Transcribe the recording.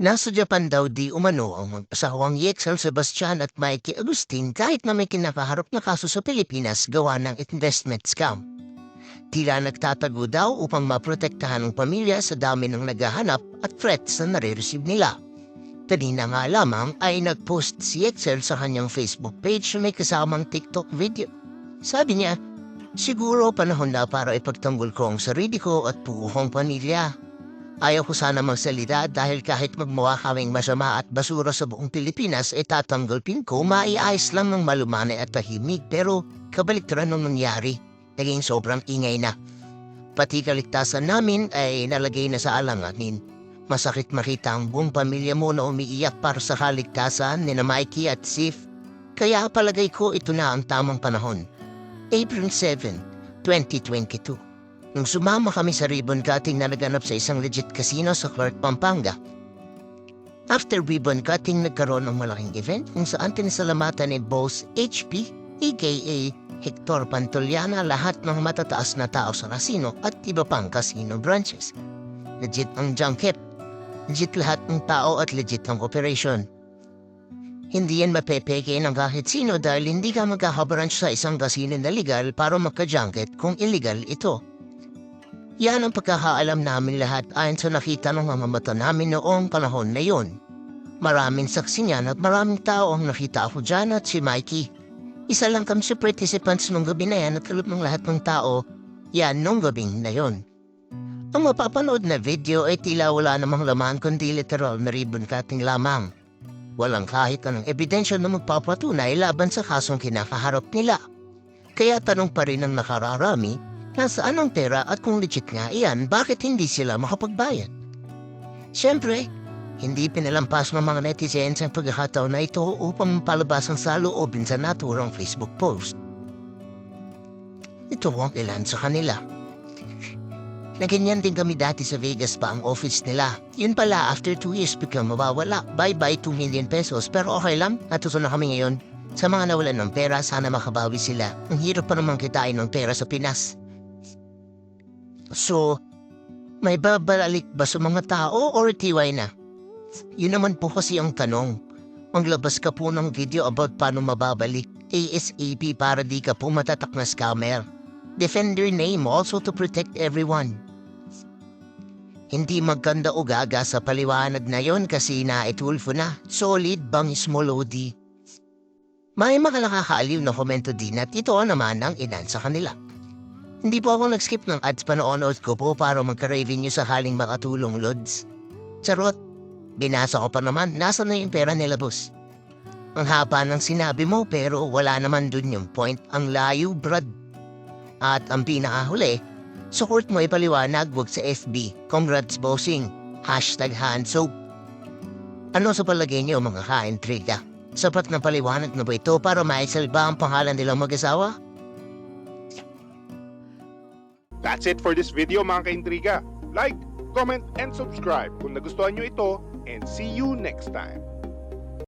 Nasa Japan daw di umano ang mag-asawang Yexel Sebastian at Mikey Agustin kahit na may kinakaharap na kaso sa Pilipinas gawa ng investment scam. Tila nagtatago daw upang maprotektahan ang pamilya sa dami ng naghahanap at threats na nare-receive nila. Kanina nga lamang ay nag-post si Excel sa kanyang Facebook page na may kasamang TikTok video. Sabi niya, siguro panahon na para ipagtanggol ko ang sarili ko at buong pamilya. Ayaw ko sana magsalita dahil kahit magmawa kaming masama at basura sa buong Pilipinas ay tatanggolpin ko maiayos lang ng malumanay at tahimik pero kabaliktaran nung nangyari. Naging sobrang ingay na. Pati kaligtasan namin ay nalagay na sa alanganin. Masakit makita ang buong pamilya mo na umiiyak para sa kaligtasan ni na Mikey at Sif. Kaya palagay ko ito na ang tamang panahon. April 7, 2022. Nung sumama kami sa ribbon cutting na naganap sa isang legit casino sa Clark, Pampanga. After ribbon cutting, nagkaroon ng malaking event kung saan tinisalamatan ni Boss HP, aka Hector Pantoliana lahat ng matataas na tao sa casino at iba pang casino branches. Legit ang junket. Legit lahat ng tao at legit ang operation. Hindi yan mapepeke ng kahit sino dahil hindi ka magkakabranch sa isang casino na legal para magka-junket kung illegal ito. Yan ang pagkakaalam namin lahat ayon sa nakita ng mga mata namin noong panahon na yon. Maraming saksi niyan at maraming tao ang nakita ako dyan at si Mikey. Isa lang kami sa participants nung gabi na yan at alam ng lahat ng tao, yan nung gabing na yon. Ang mapapanood na video ay tila wala namang laman kundi literal na ribbon cutting lamang. Walang kahit anong ebidensya na magpapatunay laban sa kasong kinakaharap nila. Kaya tanong pa rin ang nakararami, nasaan ang pera at kung legit nga iyan, bakit hindi sila makapagbayad? Siyempre, hindi pinalampas ng mga netizens ang pagkakataon na ito upang palabas ang saloobin sa naturang Facebook post. Ito ang ilan sa kanila. Na din kami dati sa Vegas pa ang office nila. Yun pala, after 2 years biglang mawawala. Bye-bye 2 million pesos. Pero okay lang, natuto na kami ngayon. Sa mga nawalan ng pera, sana makabawi sila. Ang hirap pa naman kitain ng pera sa Pinas. So, may babalik ba sa mga tao or tiway na? Yun naman po kasi ang tanong. Maglabas ka po ng video about paano mababalik ASAP para di ka po matatak na scammer. Defend your name also to protect everyone. Hindi magkanda o gaga sa paliwanag na yon kasi naitulfo na. Solid bangis mo, Lodi. May mga nakakaaliw na komento din at ito naman ang ilan sa kanila. Hindi po ako nag-skip ng ads panonood ko po para magka-revenue sakaling makatulong, Lods. Charot, binasa ko pa naman, nasa na yung pera nila, boss. Ang haba ng sinabi mo pero wala naman dun yung point. Ang layo, brad. At ang pinakahuli, support mo ipaliwanag wag sa FB. Congrats, bossing. Hashtag handsoap. Ano sa palagay niyo mga ka-intriga? Sapat na paliwanag na ba ito para maisalba ang pangalan nilang mag-asawa? That's it for this video mga kaintriga. Like, comment, and subscribe kung nagustuhan nyo ito and see you next time.